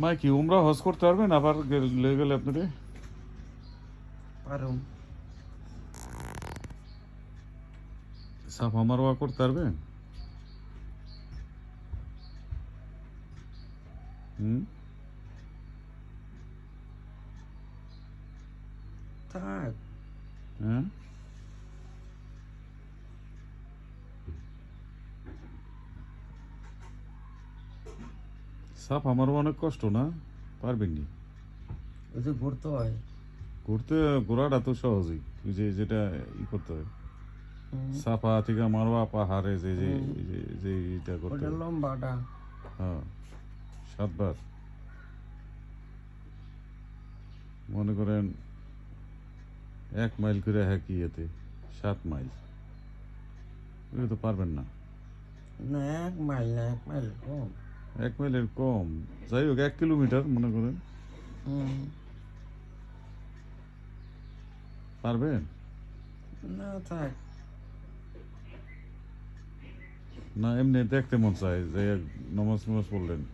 মা কি উমরা হজ করতে পারবেন আবার গে- লেগে গেলে আপনারে পারুম সাফা মারওয়া করতে পারবেন হুম থাক হ্যাঁ সাপ আমারও অনেক কষ্ট না? পারবেন নি? ওই যে ঘুরতে হয়। ঘুরতে ঘোরাটা তো সহজই ওই যে যেটা ই করতে হয়। সাফা থেকে মারোয়া পাহাড়ে যে যে যে- এটা করতে হয়। লম্বাটা। হ্যাঁ সাতবার। মনে করেন এক মাইল করে হ্যাঁ কি এতে সাত মাইল। তো পারবেন না। না এক মাইল না এক মাইল কম। এক মাইলের কম। যাই হোক এক কিলোমিটার মনে করেন। পারবেন? না থাক। না এমনি দেখতে মন চায় যে নমাজ নমাজ পড়লেন।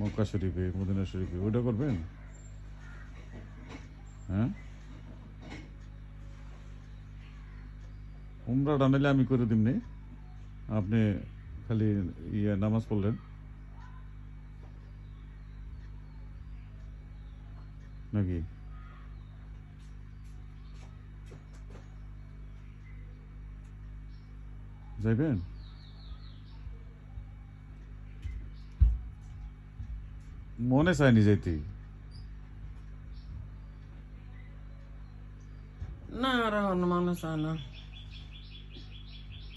মক্কা শরীফে মদিনা শরীফে। ওইটা করবেন? হ্যাঁ? উমরাটা নিলে আমি করে দিমনি। আপনি খালি ইয়ে নামাজ পড়লেন। নাকি? যাইবেন? মনে চায়নি যেতে না আর মানুষ হয় না।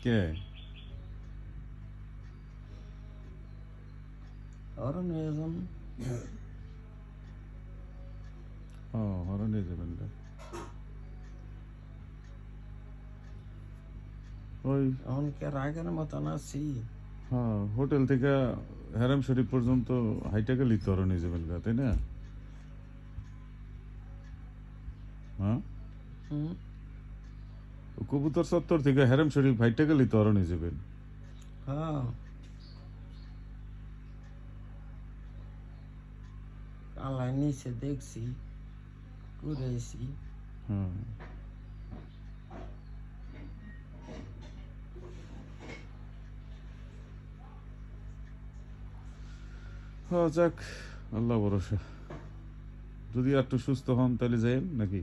কে? ওরা নিয়ে যান ও হরে নিয়ে যাবেন। ওই আগের মতন আছি হ্যাঁ হোটেল থেকে হ্যারাম শরীফ পর্যন্ত হাইটা গেলি তো হরে নিয়ে যাবেন তাই না হ্যাঁ। কবুতর চত্বর থেকে হ্যারাম শরীফ হাইটা গেলি তো হরে নিয়ে যাবেন হ্যাঁ কালাই নিচে দেখছি ঘুরেছি হ্যাঁ যাক আল্লাহ ভরসা। যদি একটু সুস্থ হন তাহলে যাইন নাকি?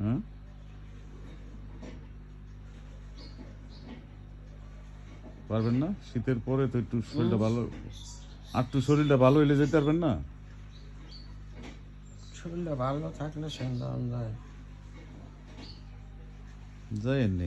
হ্যাঁ? পারবেন না? শীতের পরে তো একটু শরীরটা ভালো। আর একটু শরীরটা ভালো হইলে যেতে পারবেন না? শরীরটা ভালো থাকলে সন্ধ্যা যায়। যাই না